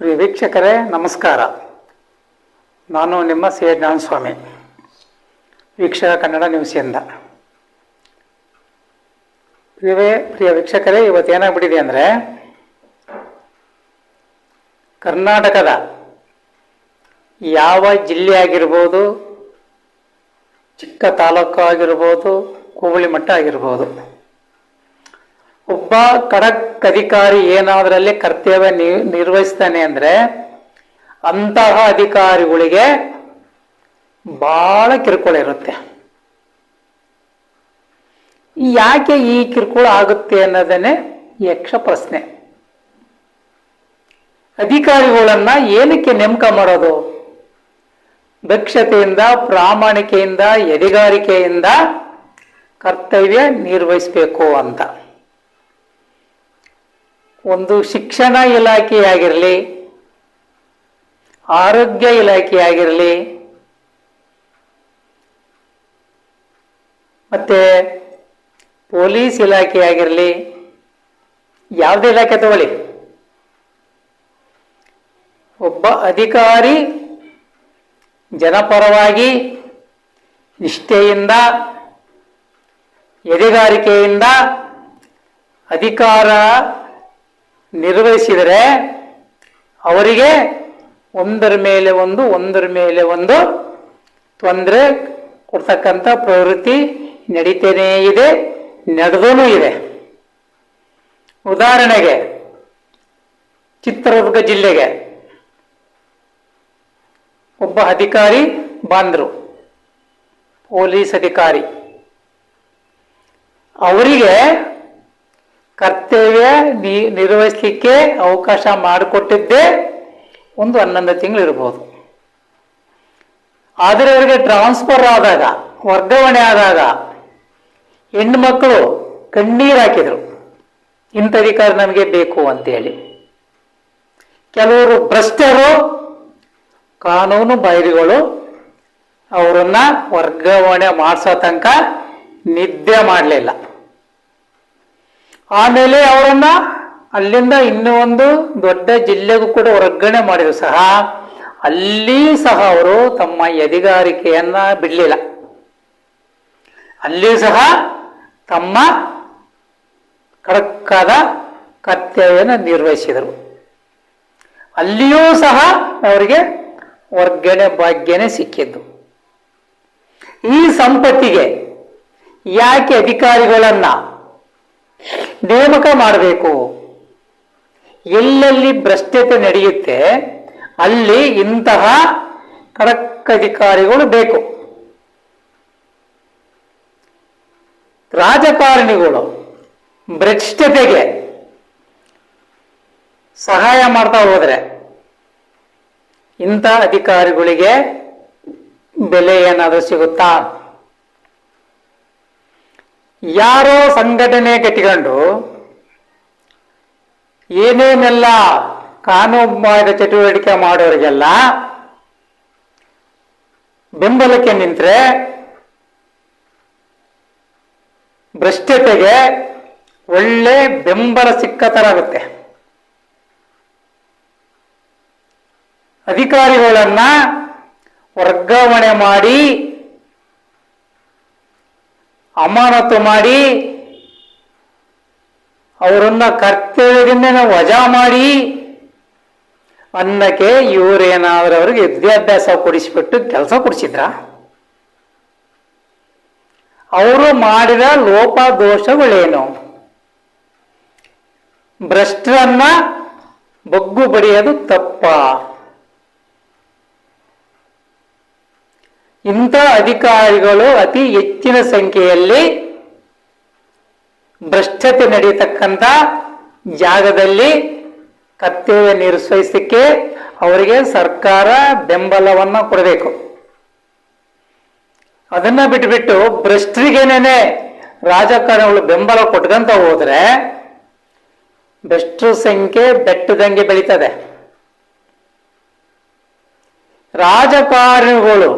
ಪ್ರಿಯ ವೀಕ್ಷಕರೇ, ನಮಸ್ಕಾರ. ನಾನು ನಿಮ್ಮ ಸಿ ಎಚ್ ಸ್ವಾಮಿ ವೀಕ್ಷಕ ಕನ್ನಡ ನ್ಯೂಸಿಂದ ಪ್ರಿಯವೇ, ಪ್ರಿಯ ವೀಕ್ಷಕರೇ, ಇವತ್ತು ಏನಾಗ್ಬಿಟ್ಟಿದೆ ಅಂದರೆ, ಕರ್ನಾಟಕದ ಯಾವ ಜಿಲ್ಲೆ ಆಗಿರ್ಬೋದು, ಚಿಕ್ಕ ತಾಲೂಕು ಆಗಿರ್ಬೋದು ಹೋಬಳಿ ಮಟ್ಟ ಆಗಿರ್ಬೋದು ಒಬ್ಬ ಕಡಕ್ ಅಧಿಕಾರಿ ಏನಾದ್ರಲ್ಲಿ ಕರ್ತವ್ಯ ನಿರ್ವಹಿಸ್ತಾನೆ ಅಂದ್ರೆ ಅಂತಹ ಅಧಿಕಾರಿಗಳಿಗೆ ಬಹಳ ಕಿರುಕುಳ ಇರುತ್ತೆ. ಯಾಕೆ ಈ ಕಿರುಕುಳ ಆಗುತ್ತೆ ಅನ್ನೋದನ್ನೇ ಯಕ್ಷ ಪ್ರಶ್ನೆ. ಅಧಿಕಾರಿಗಳನ್ನ ಏನಕ್ಕೆ ನೇಮಕ ಮಾಡೋದು? ದಕ್ಷತೆಯಿಂದ, ಪ್ರಾಮಾಣಿಕೆಯಿಂದ, ಎದೆಗಾರಿಕೆಯಿಂದ ಕರ್ತವ್ಯ ನಿರ್ವಹಿಸಬೇಕು ಅಂತ. ಒಂದು ಶಿಕ್ಷಣ ಇಲಾಖೆಯಾಗಿರಲಿ, ಆರೋಗ್ಯ ಇಲಾಖೆಯಾಗಿರಲಿ, ಮತ್ತೆ ಪೊಲೀಸ್ ಇಲಾಖೆಯಾಗಿರಲಿ, ಯಾವುದೇ ಇಲಾಖೆ ತಗೊಳ್ಳಿ. ಒಬ್ಬ ಅಧಿಕಾರಿ ಜನಪರವಾಗಿ ನಿಷ್ಠೆಯಿಂದ, ಎದೆಗಾರಿಕೆಯಿಂದ ಅಧಿಕಾರ ನಿರ್ವಹಿಸಿದರೆ ಅವರಿಗೆ ಒಂದರ ಮೇಲೆ ಒಂದು, ಒಂದರ ಮೇಲೆ ಒಂದು ತೊಂದರೆ ಕೊಡ್ತಕ್ಕಂಥ ಪ್ರವೃತ್ತಿ ನಡೀತೇನೇ ಇದೆ ನಡೆದೂ ಇದೆ. ಉದಾಹರಣೆಗೆ, ಚಿತ್ರದುರ್ಗ ಜಿಲ್ಲೆಗೆ ಒಬ್ಬ ಅಧಿಕಾರಿ ಬಂದರು, ಪೊಲೀಸ್ ಅಧಿಕಾರಿ. ಅವರಿಗೆ ಕರ್ತವ್ಯ ನಿರ್ವಹಿಸಲಿಕ್ಕೆ ಅವಕಾಶ ಮಾಡಿಕೊಟ್ಟಿದ್ದೇ ಒಂದು ಹನ್ನೊಂದು ತಿಂಗಳು ಇರ್ಬೋದು. ಆದರೆ ಅವರಿಗೆ ಟ್ರಾನ್ಸ್ಫರ್ ಆದಾಗ, ವರ್ಗಾವಣೆ ಆದಾಗ ಹೆಣ್ಣು ಮಕ್ಕಳು ಕಣ್ಣೀರು ಹಾಕಿದರು. ಇಂಥ ಅಧಿಕಾರ ನಮಗೆ ಬೇಕು ಅಂತೇಳಿ. ಕೆಲವರು ಭ್ರಷ್ಟರು, ಕಾನೂನು ಬೈರಿಗಳು ಅವರನ್ನ ವರ್ಗಾವಣೆ ಮಾಡಿಸೋ ತನಕ ನಿದ್ದೆ ಮಾಡಲಿಲ್ಲ. ಆಮೇಲೆ ಅವರನ್ನ ಅಲ್ಲಿಂದ ಇನ್ನೂ ಒಂದು ದೊಡ್ಡ ಜಿಲ್ಲೆಗೂ ಕೂಡ ವರ್ಗಣೆ ಮಾಡಿದ್ರು. ಸಹ ಅಲ್ಲಿ ಸಹ ಅವರು ತಮ್ಮ ಎದೆಗಾರಿಕೆಯನ್ನ ಬಿಡಲಿಲ್ಲ. ಅಲ್ಲಿ ಸಹ ತಮ್ಮ ಕಡಕ್ಕಾದ ಕರ್ತವ್ಯನ ನಿರ್ವಹಿಸಿದರು. ಅಲ್ಲಿಯೂ ಸಹ ಅವರಿಗೆ ವರ್ಗಣೆ ಭಾಗ್ಯನೇ ಸಿಕ್ಕಿದ್ದು. ಈ ಸಂಪತ್ತಿಗೆ ಯಾಕೆ ಅಧಿಕಾರಿಗಳನ್ನ ನೇಮಕ ಮಾಡಬೇಕು. ಎಲ್ಲೆಲ್ಲಿ ಭ್ರಷ್ಟತೆ ನಡೆಯುತ್ತೆ, ಅಲ್ಲಿ ಇಂತಹ ಕಡಕ್ ಅಧಿಕಾರಿಗಳು ಬೇಕು. ರಾಜಕಾರಣಿಗಳು ಭ್ರಷ್ಟತೆಗೆ ಸಹಾಯ ಮಾಡ್ತಾ ಹೋದರೆ ಇಂಥ ಅಧಿಕಾರಿಗಳಿಗೆ ಬೆಲೆ ಏನಾದರೂ ಸಿಗುತ್ತಾ? ಯಾರೋ ಸಂಘಟನೆ ಕಟ್ಟಿಕೊಂಡು ಏನೇನೆಲ್ಲ ಕಾನೂನು ಚಟುವಟಿಕೆ ಮಾಡೋರಿಗೆಲ್ಲ ಬೆಂಬಲಕ್ಕೆ ನಿಂತರೆ ಭ್ರಷ್ಟತೆಗೆ ಒಳ್ಳೆ ಬೆಂಬಲ ಸಿಕ್ಕ ಥರ ಆಗುತ್ತೆ ಅಧಿಕಾರಿಗಳನ್ನ ವರ್ಗಾವಣೆ ಮಾಡಿ ಅಮಾನತು ಮಾಡಿ ಅವರನ್ನ ಕರ್ತವ್ಯದಿಂದ ವಜಾ ಮಾಡಿ ಅನ್ನಕ್ಕೆ ಇವರೇನಾದ್ರೂ ಅವ್ರಿಗೆ ವಿದ್ಯಾಭ್ಯಾಸ ಕೊಡಿಸಿಬಿಟ್ಟು ಕೆಲಸ ಕೊಡಿಸಿದ್ರ? ಅವರು ಮಾಡಿದ ಲೋಪ ದೋಷಗಳೇನು? ಭ್ರಷ್ಟರನ್ನ ಬಗ್ಗು ಬಡಿಯೋದು ತಪ್ಪ? ಇಂಥ ಅಧಿಕಾರಿಗಳು ಅತಿ ಹೆಚ್ಚಿನ ಸಂಖ್ಯೆಯಲ್ಲಿ ಭ್ರಷ್ಟತೆ ನಡೆಯತಕ್ಕಂಥ ಜಾಗದಲ್ಲಿ ಕರ್ತವ್ಯ ನಿರ್ವಹಿಸಲಿಕ್ಕೆ ಅವರಿಗೆ ಸರ್ಕಾರ ಬೆಂಬಲವನ್ನು ಕೊಡಬೇಕು. ಅದನ್ನ ಬಿಟ್ಬಿಟ್ಟು ಭ್ರಷ್ಟರಿಗೇನೇನೆ ರಾಜಕಾರಣಿಗಳು ಬೆಂಬಲ ಕೊಟ್ಕಂತ ಹೋದ್ರೆ ಭ್ರಷ್ಟರ ಸಂಖ್ಯೆ ಬೆಟ್ಟದಂಗೆ ಬೆಳೀತದೆ. ರಾಜಕಾರಣಿಗಳು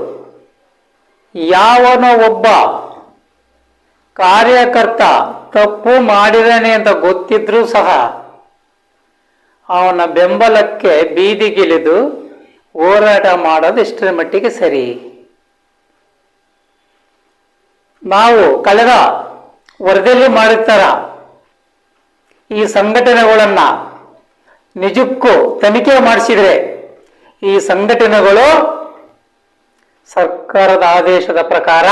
ಯಾವನೋ ಒಬ್ಬ ಕಾರ್ಯಕರ್ತ ತಪ್ಪು ಮಾಡಿದಾನೆ ಅಂತ ಗೊತ್ತಿದ್ರೂ ಸಹ ಅವನ ಬೆಂಬಲಕ್ಕೆ ಬೀದಿಗಿಳಿದು ಹೋರಾಟ ಮಾಡೋದು ಇಷ್ಟರ ಮಟ್ಟಿಗೆ ಸರಿ. ನಾವು ಕಳೆದ ವರದಿಯಲ್ಲಿ ಮಾಡಿರ್ತಾರ, ಈ ಸಂಘಟನೆಗಳನ್ನ ನಿಜಕ್ಕೂ ತನಿಖೆ ಮಾಡಿಸಿದ್ರೆ ಈ ಸಂಘಟನೆಗಳು ಸರ್ಕಾರದ ಆದೇಶದ ಪ್ರಕಾರ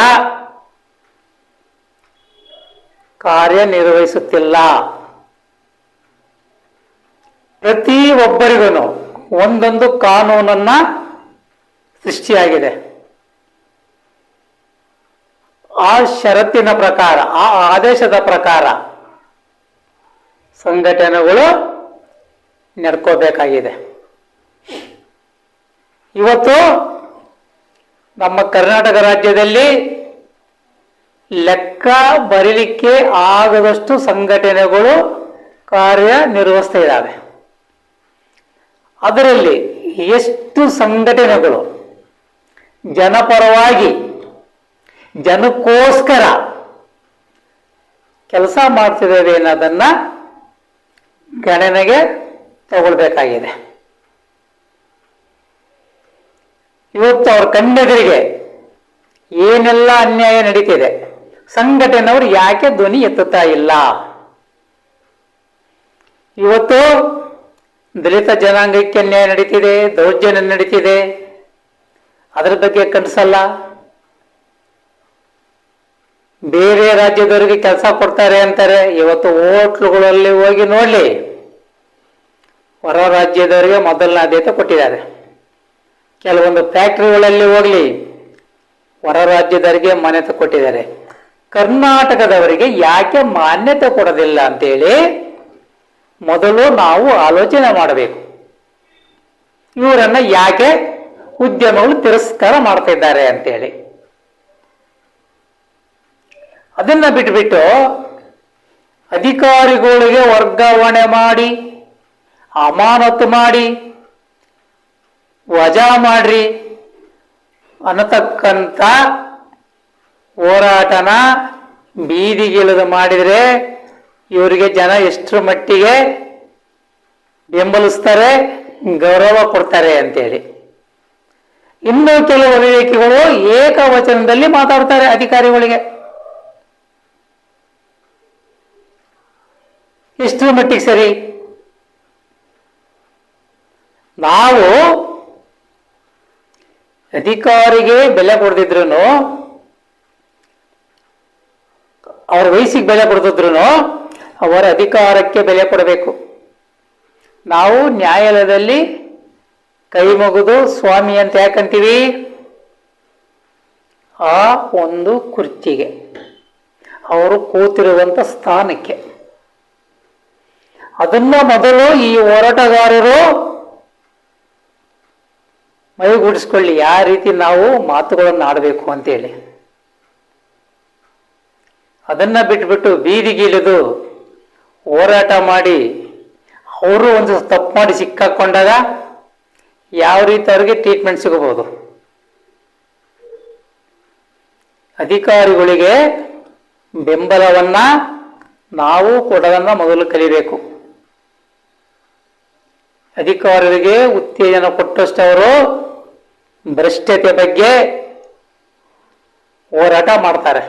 ಕಾರ್ಯನಿರ್ವಹಿಸುತ್ತಿಲ್ಲ. ಪ್ರತಿ ಒಬ್ಬರಿಗೂ ಒಂದೊಂದು ಕಾನೂನನ್ನ ಸೃಷ್ಟಿಯಾಗಿದೆ. ಆ ಷರತ್ತಿನ ಪ್ರಕಾರ, ಆ ಆದೇಶದ ಪ್ರಕಾರ ಸಂಘಟನೆಗಳು ನಡ್ಕೋಬೇಕಾಗಿದೆ. ಇವತ್ತು ನಮ್ಮ ಕರ್ನಾಟಕ ರಾಜ್ಯದಲ್ಲಿ ಲೆಕ್ಕ ಬರೀಲಿಕ್ಕೆ ಆಗದಷ್ಟು ಸಂಘಟನೆಗಳು ಕಾರ್ಯನಿರ್ವಹಿಸ್ತಾ ಇದ್ದಾವೆ. ಅದರಲ್ಲಿ ಎಷ್ಟು ಸಂಘಟನೆಗಳು ಜನಪರವಾಗಿ, ಜನಕ್ಕೋಸ್ಕರ ಕೆಲಸ ಮಾಡ್ತಿದ್ದೇವೆ ಅನ್ನೋದನ್ನು ಗಣನೆಗೆ ತಗೊಳ್ಬೇಕಾಗಿದೆ. ಇವತ್ತು ಅವ್ರ ಕಣ್ಣೆದುರಿಗೆ ಏನೆಲ್ಲ ಅನ್ಯಾಯ ನಡೀತಿದೆ? ಸಂಘಟನೆಯವರು ಯಾಕೆ ಧ್ವನಿ ಎತ್ತುತ್ತಾ ಇಲ್ಲ? ಇವತ್ತು ದಲಿತ ಜನಾಂಗಕ್ಕೆ ಅನ್ಯಾಯ ನಡೀತಿದೆ, ದೌರ್ಜನ್ಯ ನಡೀತಿದೆ. ಅದರ ಬಗ್ಗೆ ಕನಸಲ್ಲ. ಬೇರೆ ರಾಜ್ಯದವರಿಗೆ ಕೆಲಸ ಕೊಡ್ತಾರೆ ಅಂತಾರೆ. ಇವತ್ತು ಹೋಟ್ಲುಗಳಲ್ಲಿ ಹೋಗಿ ನೋಡ್ಲಿ. ಹೊರ ರಾಜ್ಯದವರಿಗೆ ಮೊದಲನೇ ಆದ್ಯತೆ ಕೊಟ್ಟಿದ್ದಾರೆ. ಕೆಲವೊಂದು ಫ್ಯಾಕ್ಟ್ರಿಗಳಲ್ಲಿ ಹೋಗಲಿ, ಹೊರ ರಾಜ್ಯದವರಿಗೆ ಮಾನ್ಯತೆ ಕೊಟ್ಟಿದ್ದಾರೆ. ಕರ್ನಾಟಕದವರಿಗೆ ಯಾಕೆ ಮಾನ್ಯತೆ ಕೊಡೋದಿಲ್ಲ ಅಂತೇಳಿ ಮೊದಲು ನಾವು ಆಲೋಚನೆ ಮಾಡಬೇಕು. ಇವರನ್ನ ಯಾಕೆ ಉದ್ಯಮಗಳು ತಿರಸ್ಕಾರ ಮಾಡ್ತಾ ಇದ್ದಾರೆ ಅಂತೇಳಿ. ಅದನ್ನ ಬಿಟ್ಬಿಟ್ಟು ಅಧಿಕಾರಿಗಳಿಗೆ ವರ್ಗಾವಣೆ ಮಾಡಿ, ಅಮಾನತು ಮಾಡಿ ವಜಾ ಮಾಡ್ರಿ ಅನ್ನತಕ್ಕಂಥ ಹೋರಾಟನ ಬೀದಿಗಿಳಿದು ಮಾಡಿದರೆ ಇವರಿಗೆ ಜನ ಎಷ್ಟರ ಮಟ್ಟಿಗೆ ಬೆಂಬಲಿಸ್ತಾರೆ, ಗೌರವ ಕೊಡ್ತಾರೆ ಅಂತೇಳಿ. ಇನ್ನು ಕೆಲವು ಅಭಿವೇಕಿಗಳು ಏಕವಚನದಲ್ಲಿ ಮಾತಾಡ್ತಾರೆ ಅಧಿಕಾರಿಗಳಿಗೆ. ಎಷ್ಟರ ಮಟ್ಟಿಗೆ ಸರಿ? ನಾವು ಅಧಿಕಾರಿಗೆ ಬೆಲೆ ಕೊಡದಿದ್ರು ಅವರ ವಯಸ್ಸಿಗೆ ಬೆಲೆ ಕೊಡದಿದ್ರು ಅವರ ಅಧಿಕಾರಕ್ಕೆ ಬೆಲೆ ಕೊಡಬೇಕು. ನಾವು ನ್ಯಾಯಾಲಯದಲ್ಲಿ ಕೈ ಮುಗಿದು ಸ್ವಾಮಿ ಅಂತ ಯಾಕಂತೀವಿ? ಆ ಒಂದು ಕುರ್ಚಿಗೆ. ಅವರು ಕೂತಿರುವಂತ ಸ್ಥಾನಕ್ಕೆ. ಅದನ್ನ ಮೊದಲು ಈ ಹೋರಾಟಗಾರರು ಮೈಗೂಡಿಸ್ಕೊಳ್ಳಿ ಯಾವ ರೀತಿ ನಾವು ಮಾತುಗಳನ್ನು ಆಡಬೇಕು ಅಂತೇಳಿ. ಅದನ್ನ ಬಿಟ್ಬಿಟ್ಟು ಬೀದಿಗಿಳಿದು ಹೋರಾಟ ಮಾಡಿ, ಅವರು ಒಂದು ತಪ್ಪು ಮಾಡಿ ಸಿಕ್ಕಾಕೊಂಡಾಗ ಯಾವ ರೀತಿ ಅವ್ರಿಗೆ ಟ್ರೀಟ್ಮೆಂಟ್ ಸಿಗಬಹುದು? ಅಧಿಕಾರಿಗಳಿಗೆ ಬೆಂಬಲವನ್ನ ನಾವು ಕೊಡೋದನ್ನ ಮೊದಲು ಕಲಿಬೇಕು. ಅಧಿಕಾರಿಗಳಿಗೆ ಉತ್ತೇಜನ ಕೊಟ್ಟಷ್ಟವರು ಭ್ರಷ್ಟತೆ ಬಗ್ಗೆ ಹೋರಾಟ ಮಾಡ್ತಾರೆ.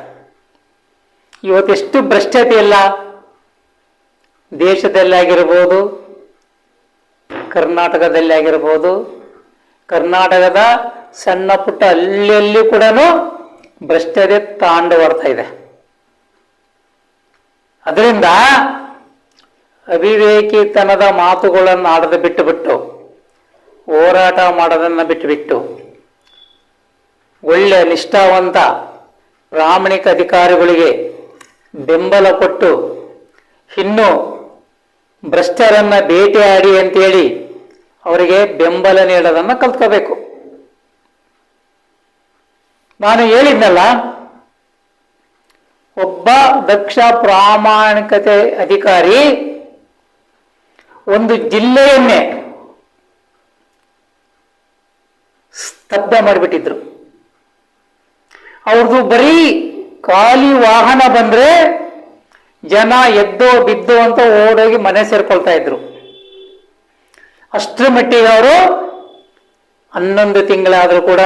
ಇವತ್ತೆಷ್ಟು ಭ್ರಷ್ಟತೆ ಇಲ್ಲ. ದೇಶದಲ್ಲಿ ಆಗಿರ್ಬೋದು ಕರ್ನಾಟಕದಲ್ಲಿ ಆಗಿರ್ಬೋದು ಕರ್ನಾಟಕದ ಸಣ್ಣ ಪುಟ್ಟ ಅಲ್ಲಿಯಲ್ಲಿ ಕೂಡ ಭ್ರಷ್ಟತೆ ತಾಂಡವಾಡ್ತಾ ಇದೆ. ಅದರಿಂದ ಅವಿವೇಕಿತನದ ಮಾತುಗಳನ್ನು ಆಡದ ಬಿಟ್ಟು ಬಿಟ್ಟು ಹೋರಾಟ ಮಾಡೋದನ್ನು ಬಿಟ್ಟು ಬಿಟ್ಟು ಒಳ್ಳೆ ನಿಷ್ಠಾವಂತ ಪ್ರಾಮಾಣಿಕ ಅಧಿಕಾರಿಗಳಿಗೆ ಬೆಂಬಲ ಕೊಟ್ಟು ಇನ್ನೂ ಭ್ರಷ್ಟರನ್ನು ಭೇಟಿಯಾಡಿ ಅಂತೇಳಿ ಅವರಿಗೆ ಬೆಂಬಲ ನೀಡೋದನ್ನು ಕಲ್ತ್ಕೋಬೇಕು. ನಾನು ಹೇಳಿದ್ನಲ್ಲ, ಒಬ್ಬ ದಕ್ಷ ಪ್ರಾಮಾಣಿಕತೆ ಅಧಿಕಾರಿ ಒಂದು ಜಿಲ್ಲೆಯನ್ನೇ ಸ್ತಬ್ಧ ಮಾಡಿಬಿಟ್ಟಿದ್ರು. ಅವ್ರದ್ದು ಬರೀ ಖಾಲಿ ವಾಹನ ಬಂದ್ರೆ ಜನ ಎದ್ದೋ ಬಿದ್ದೋ ಅಂತ ಓಡೋಗಿ ಮನೆ ಸೇರ್ಕೊಳ್ತಾ ಇದ್ರು. ಅಷ್ಟರ ಮಟ್ಟಿಗೆ ಅವರು ಹನ್ನೊಂದು ತಿಂಗಳಾದರೂ ಕೂಡ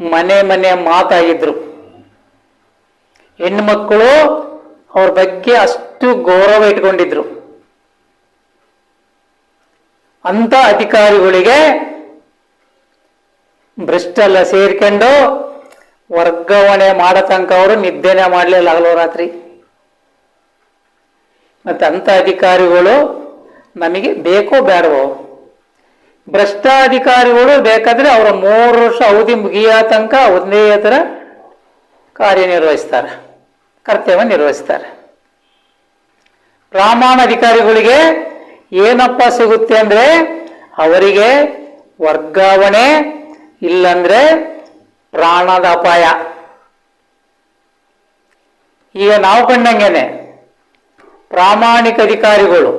ಮನೆ ಮನೆ ಮಾತಾಗಿದ್ರು. ಹೆಣ್ಮಕ್ಕಳು ಅವ್ರ ಬಗ್ಗೆ ಅಷ್ಟು ಗೌರವ ಇಟ್ಕೊಂಡಿದ್ರು. ಅಂತ ಅಧಿಕಾರಿಗಳಿಗೆ ಭ್ರಷ್ಟೆಲ್ಲ ಸೇರ್ಕೊಂಡು ವರ್ಗಾವಣೆ ಮಾಡೋ ತನಕ ಅವರು ನಿದ್ದೆನೇ ಮಾಡಲಿಲ್ಲ ಹಗಲು ರಾತ್ರಿ ಮತ್ತೆ ಅಂತ ಅಧಿಕಾರಿಗಳು ನಮಗೆ ಬೇಕೋ ಬೇಡವೋ? ಭ್ರಷ್ಟ ಅಧಿಕಾರಿಗಳು ಬೇಕಾದ್ರೆ ಅವರ ಮೂರು ವರ್ಷ ಅವಧಿ ಮುಗಿಯೋ ತನಕ ಒಂದೇ ಥರ ಕಾರ್ಯನಿರ್ವಹಿಸ್ತಾರೆ ಕರ್ತವ್ಯ ನಿರ್ವಹಿಸ್ತಾರೆ. ಪ್ರಾಮಾಣ ಅಧಿಕಾರಿಗಳಿಗೆ ಏನಪ್ಪ ಸಿಗುತ್ತೆ ಅಂದ್ರೆ ಅವರಿಗೆ ವರ್ಗಾವಣೆ ಇಲ್ಲಂದ್ರೆ ಪ್ರಾಣದ ಅಪಾಯ. ಈಗ ನಾವು ಕಂಡಂಗೆನೆ ಪ್ರಾಮಾಣಿಕ ಅಧಿಕಾರಿಗಳು.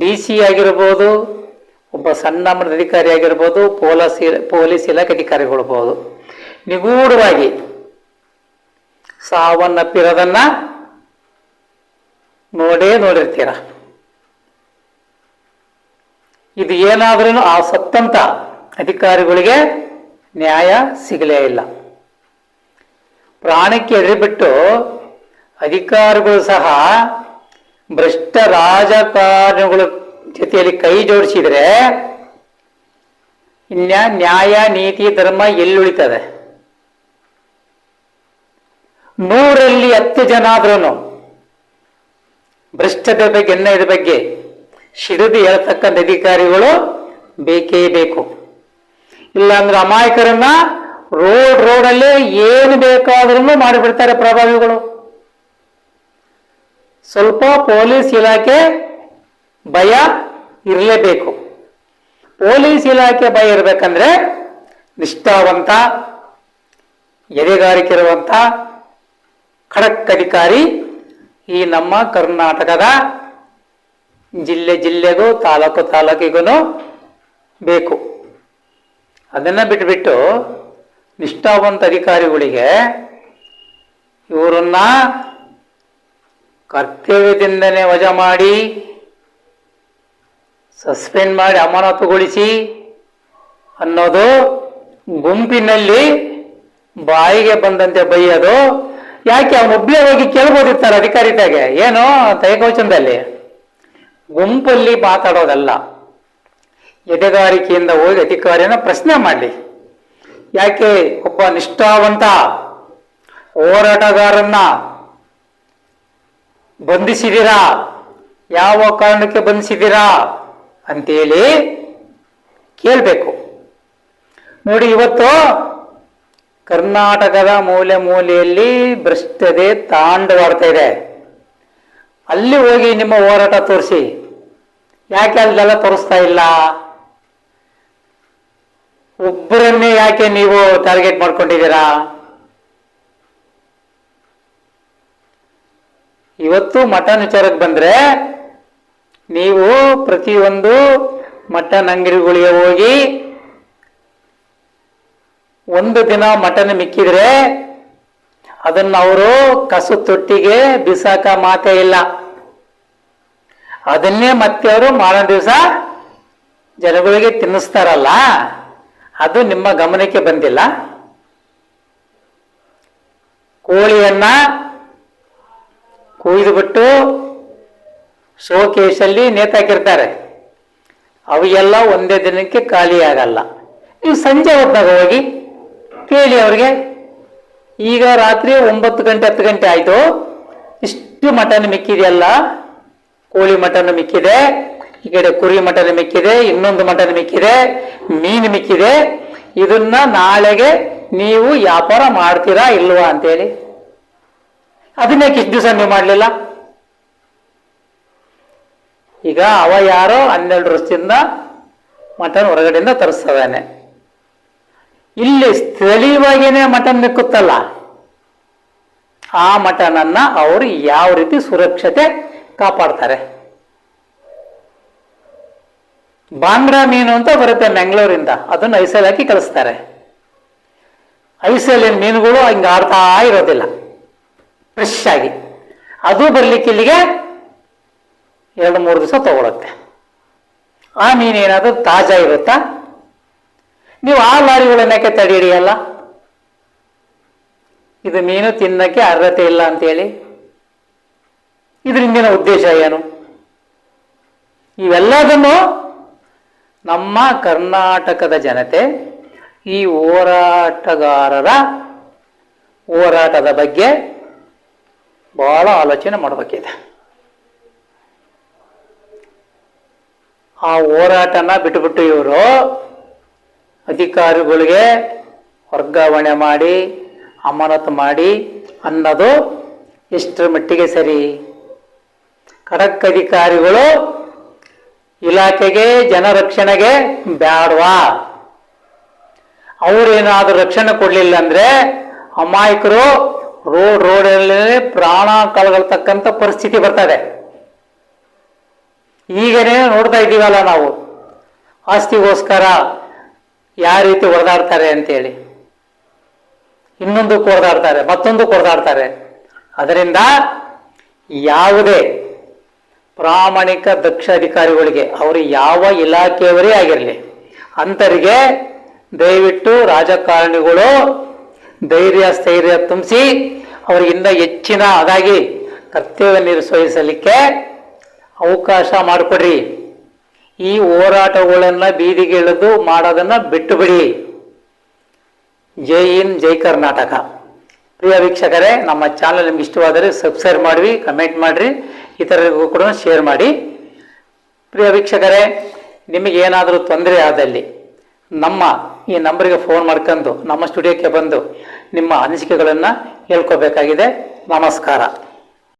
ಡಿ ಸಿ ಆಗಿರ್ಬೋದು, ಒಬ್ಬ ಸಣ್ಣ ಮಟ್ಟದ ಅಧಿಕಾರಿ ಆಗಿರ್ಬೋದು, ಪೊಲೀಸ್ ಪೊಲೀಸ್ ಇಲಾಖೆ ಅಧಿಕಾರಿಗಳಿರ್ಬೋದು ನಿಗೂಢವಾಗಿ ಸಾವನ್ನಪ್ಪಿರೋದನ್ನ ನೋಡೇ ನೋಡಿರ್ತೀರ. ಇದು ಏನಾದ್ರೂ ಆ ಸತ್ತಂತ ಅಧಿಕಾರಿಗಳಿಗೆ ನ್ಯಾಯ ಸಿಗಲೇ ಇಲ್ಲ. ಪ್ರಾಣಕ್ಕೆ ಎದುರುಬಿಟ್ಟು ಅಧಿಕಾರಿಗಳು ಸಹ ಭ್ರಷ್ಟ ರಾಜಕಾರಣಿಗಳ ಜೊತೆಯಲ್ಲಿ ಕೈ ಜೋಡಿಸಿದರೆ ಇನ್ಯ ನ್ಯಾಯ, ನೀತಿ, ಧರ್ಮ ಎಲ್ಲುಳಿತದೆ. ನೂರಲ್ಲಿ ಹತ್ತು ಜನ ಆದ್ರೂ ಭ್ರಷ್ಟದ ಬಗ್ಗೆ, ಎನ್ನಯದ ಬಗ್ಗೆ ಸಿಡಿದು ಹೇಳ್ತಕ್ಕಂಥ ಅಧಿಕಾರಿಗಳು ಬೇಕೇ ಬೇಕು. ಇಲ್ಲಾಂದ್ರೆ ಅಮಾಯಕರನ್ನ ರೋಡ್ ರೋಡಲ್ಲೇ ಏನು ಬೇಕಾದ್ರೂ ಮಾಡಿಬಿಡ್ತಾರೆ ಪ್ರಭಾವಿಗಳು. ಸ್ವಲ್ಪ ಪೊಲೀಸ್ ಇಲಾಖೆ ಭಯ ಇರಲೇಬೇಕು. ಪೊಲೀಸ್ ಇಲಾಖೆ ಭಯ ಇರಬೇಕಂದ್ರೆ ನಿಷ್ಠಾವಂತ, ಎದೆಗಾರಿಕೆ ಇರುವಂತ ಖಡಕ್ ಅಧಿಕಾರಿ ಈ ನಮ್ಮ ಕರ್ನಾಟಕದ ಜಿಲ್ಲೆ ಜಿಲ್ಲೆಗೂ ತಾಲೂಕು ತಾಲೂಕಿಗೂ ಬೇಕು. ಅದನ್ನ ಬಿಟ್ಬಿಟ್ಟು ನಿಷ್ಠಾವಂತ ಅಧಿಕಾರಿಗಳಿಗೆ ಇವರನ್ನ ಕರ್ತವ್ಯದಿಂದನೇ ವಜಾ ಮಾಡಿ, ಸಸ್ಪೆಂಡ್ ಮಾಡಿ ಅಮಾನತುಗೊಳಿಸಿ ಅನ್ನೋದು ಗುಂಪಿನಲ್ಲಿ ಬಾಯಿಗೆ ಬಂದಂತೆ ಬೈಯೋದು. ಯಾಕೆ ಅವನೊಬ್ಬಳೇ ಹೋಗಿ ಕೇಳ್ಬೋದಿರ್ತಾರೆ ಅಧಿಕಾರಿತಾಗೆ? ಏನು? ತೈಕೋಚಂದಲ್ಲಿ ಗುಂಪಲ್ಲಿ ಮಾತಾಡೋದಲ್ಲ. ಎದೆಗಾರಿಕೆಯಿಂದ ಹೋಗಿ ಅಧಿಕಾರಿಯನ್ನ ಪ್ರಶ್ನೆ ಮಾಡಲಿ. ಯಾಕೆ ಒಬ್ಬ ನಿಷ್ಠಾವಂತ ಹೋರಾಟಗಾರನ್ನ ಬಂಧಿಸಿದಿರಾ? ಯಾವ ಕಾರಣಕ್ಕೆ ಬಂಧಿಸಿದಿರಾ? ಅಂತೇಳಿ ಕೇಳಬೇಕು. ನೋಡಿ, ಇವತ್ತು ಕರ್ನಾಟಕದ ಮೂಲೆ ಮೂಲೆಯಲ್ಲಿ ಭ್ರಷ್ಟತೆ ತಾಂಡವಾಡ್ತಾ ಇದೆ. ಅಲ್ಲಿ ಹೋಗಿ ನಿಮ್ಮ ಹೋರಾಟ ತೋರಿಸಿ. ಯಾಕೆ ಅಲ್ಲೆಲ್ಲ ತೋರಿಸ್ತಾ ಇಲ್ಲ? ಒಬ್ಬರನ್ನೇ ಯಾಕೆ ನೀವು ಟಾರ್ಗೆಟ್ ಮಾಡ್ಕೊಂಡಿದ್ದೀರಾ? ಇವತ್ತು ಮಟನ್ ವಿಚಾರಕ್ಕೆ ಬಂದ್ರೆ, ನೀವು ಪ್ರತಿಯೊಂದು ಮಟನ್ ಅಂಗಡಿಗಳಿಗೆ ಹೋಗಿ ಒಂದು ದಿನ ಮಟನ್ ಮಿಕ್ಕಿದ್ರೆ ಅದನ್ನ ಅವರು ಕಸು ತೊಟ್ಟಿಗೆ ಬಿಸಾಕ ಮಾತೇ ಇಲ್ಲ. ಅದನ್ನೇ ಮತ್ತೆ ಅವರು ಮಾರನೇ ದಿವಸ ಜನಗಳಿಗೆ ತಿನ್ನಿಸ್ತಾರಲ್ಲ? ಅದು ನಿಮ್ಮ ಗಮನಕ್ಕೆ ಬಂದಿಲ್ಲ. ಕೋಳಿಯನ್ನ ಕೊಯ್ದು ಬಿಟ್ಟು ಶೋಕೇಶಲ್ಲಿ ನೇತಾಕಿರ್ತಾರೆ. ಅವೆಲ್ಲ ಒಂದೇ ದಿನಕ್ಕೆ ಖಾಲಿ ಆಗಲ್ಲ. ನೀವು ಸಂಜೆ ಹೊತ್ತಾಗ ಹೋಗಿ ಕೇಳಿ ಅವ್ರಿಗೆ, ಈಗ ರಾತ್ರಿ ಒಂಬತ್ತು ಗಂಟೆ, ಹತ್ತು ಗಂಟೆ ಆಯ್ತು. ಇಷ್ಟು ಮಟನ್ ಮಿಕ್ಕಿದೆಯಲ್ಲ? ಕೋಳಿ ಮಟನ್ ಮಿಕ್ಕಿದೆ, ಈ ಕಡೆ ಕುರಿ ಮಟನ್ ಮಿಕ್ಕಿದೆ, ಇನ್ನೊಂದು ಮಟನ್ ಮಿಕ್ಕಿದೆ ಮೀನು ಮಿಕ್ಕಿದೆ ಇದನ್ನ ನಾಳೆಗೆ ನೀವು ವ್ಯಾಪಾರ ಮಾಡ್ತೀರಾ ಇಲ್ವಾ ಅಂತೇಳಿ. ಅದನ್ನೇ ಇಷ್ಟು ದಿವಸ ನೀವು ಮಾಡಲಿಲ್ಲ. ಈಗ ಅವ ಯಾರೋ ಹನ್ನೆರಡು ವರ್ಷದಿಂದ ಮಟನ್ ಹೊರಗಡೆಯಿಂದ ತರಿಸ್ತದಾನೆ ಇಲ್ಲಿ ಸ್ಥಳೀಯವಾಗಿನೇ ಮಟನ್ ಮಿಕ್ಕುತ್ತಲ್ಲ ಆ ಮಟನನ್ನು ಅವರು ಯಾವ ರೀತಿ ಸುರಕ್ಷತೆ ಕಾಪಾಡ್ತಾರೆ. ಬಾಂಗ್ರಾ ಮೀನು ಅಂತ ಬರುತ್ತೆ ಮ್ಯಾಂಗ್ಳೂರಿಂದ. ಅದನ್ನು ಐಸೆಲ್ ಹಾಕಿ ಕಳಿಸ್ತಾರೆ. ಐಸಲಿನ ಮೀನುಗಳು ಹಿಂಗೆ ಆಡ್ತಾ ಇರೋದಿಲ್ಲ. ಫ್ರೆಶ್ ಆಗಿ. ಅದು ಬರಲಿಕ್ಕೆ ಇಲ್ಲಿಗೆ ಎರಡು, ಮೂರು ದಿವಸ ತಗೊಳುತ್ತೆ. ಆ ಮೀನು ಏನಾದರೂ ತಾಜಾ ಇರುತ್ತಾ? ನೀವು ಆ ಲಾರಿಗಳನ್ನಕ್ಕೆ ತಡೆ ಅಲ್ಲ ಇದು ಮೀನು ತಿನ್ನಕ್ಕೆ ಅರ್ಹತೆ ಇಲ್ಲ ಅಂತೇಳಿ. ಇದರಿಂದಿನ ಉದ್ದೇಶ ಏನು? ಇವೆಲ್ಲದನ್ನು ನಮ್ಮ ಕರ್ನಾಟಕದ ಜನತೆ ಈ ಹೋರಾಟಗಾರರ ಹೋರಾಟದ ಬಗ್ಗೆ ಬಹಳ ಆಲೋಚನೆ ಮಾಡಬೇಕಿದೆ. ಆ ಹೋರಾಟನ ಬಿಟ್ಟುಬಿಟ್ಟು ಇವರು ಅಧಿಕಾರಿಗಳಿಗೆ ವರ್ಗಾವಣೆ ಮಾಡಿ, ಅಮಾನತು ಮಾಡಿ ಅನ್ನೋದು ಎಷ್ಟರ ಮಟ್ಟಿಗೆ ಸರಿ? ಖಡಕ್ ಅಧಿಕಾರಿಗಳು ಇಲಾಖೆಗೆ ಜನರಕ್ಷಣೆಗೆ ಬ್ಯಾಡ್ವಾ? ಅವ್ರೇನಾದ್ರೂ ರಕ್ಷಣೆ ಕೊಡ್ಲಿಲ್ಲ ಅಂದ್ರೆ ಅಮಾಯಕರು ರೋಡ್, ರೋಡಲ್ಲಿ ಪ್ರಾಣ ಕಳ್ಕೊಳ್ತಕ್ಕಂಥ ಪರಿಸ್ಥಿತಿ ಬರ್ತದೆ. ಈಗನೇ ನೋಡ್ತಾ ಇದ್ದೀವಲ್ಲ ನಾವು, ಆಸ್ತಿಗೋಸ್ಕರ ಯಾವ ರೀತಿ ಹೊಡೆದಾಡ್ತಾರೆ ಅಂತೇಳಿ. ಇನ್ನೊಂದು ಹೊಡೆದಾಡ್ತಾರೆ ಮತ್ತೊಂದು ಹೊಡೆದಾಡ್ತಾರೆ ಅದರಿಂದ ಯಾವುದೇ ಪ್ರಾಮಾಣಿಕ ದಕ್ಷ ಅಧಿಕಾರಿಗಳಿಗೆ ಅವರು ಯಾವ ಇಲಾಖೆಯವರೇ ಆಗಿರಲಿ, ಅಂತರಿಗೆ ದಯವಿಟ್ಟು ರಾಜಕಾರಣಿಗಳು ಧೈರ್ಯ, ಸ್ಥೈರ್ಯ ತುಂಬಿಸಿ, ಅವರಿಗಿಂತ ಹೆಚ್ಚಿನ ಅದಾಗಿ ಕರ್ತವ್ಯ ನಿರ್ವಹಿಸಲಿಕ್ಕೆ ಅವಕಾಶ ಮಾಡಿಕೊಡ್ರಿ. ಈ ಹೋರಾಟಗಳನ್ನು ಬೀದಿಗೆ ಇಳಿದು ಮಾಡೋದನ್ನ ಬಿಟ್ಟು ಬಿಡಿ ಜೈ ಇನ್ ಜೈ ಕರ್ನಾಟಕ. ಪ್ರಿಯ ವೀಕ್ಷಕರೇ, ನಮ್ಮ ಚಾನಲ್ ನಿಮ್ಗೆ ಇಷ್ಟವಾದರೆ ಸಬ್ಸ್ಕ್ರೈಬ್ ಮಾಡಿ ಕಮೆಂಟ್ ಮಾಡಿರಿ. ಇತರರಿಗೂ ಕೂಡ ಶೇರ್ ಮಾಡಿ. ಪ್ರಿಯ ವೀಕ್ಷಕರೇ, ನಿಮಗೆ ಏನಾದರೂ ತೊಂದರೆ ಆದಲ್ಲಿ ನಮ್ಮ ಈ ನಂಬರಿಗೆ ಫೋನ್ ಮಾಡ್ಕೊಂಡು, ನಮ್ಮ ಸ್ಟುಡಿಯೋಕ್ಕೆ ಬಂದು ನಿಮ್ಮ ಅನಿಸಿಕೆಗಳನ್ನು ಹೇಳ್ಕೋಬೇಕಾಗಿದೆ. ನಮಸ್ಕಾರ.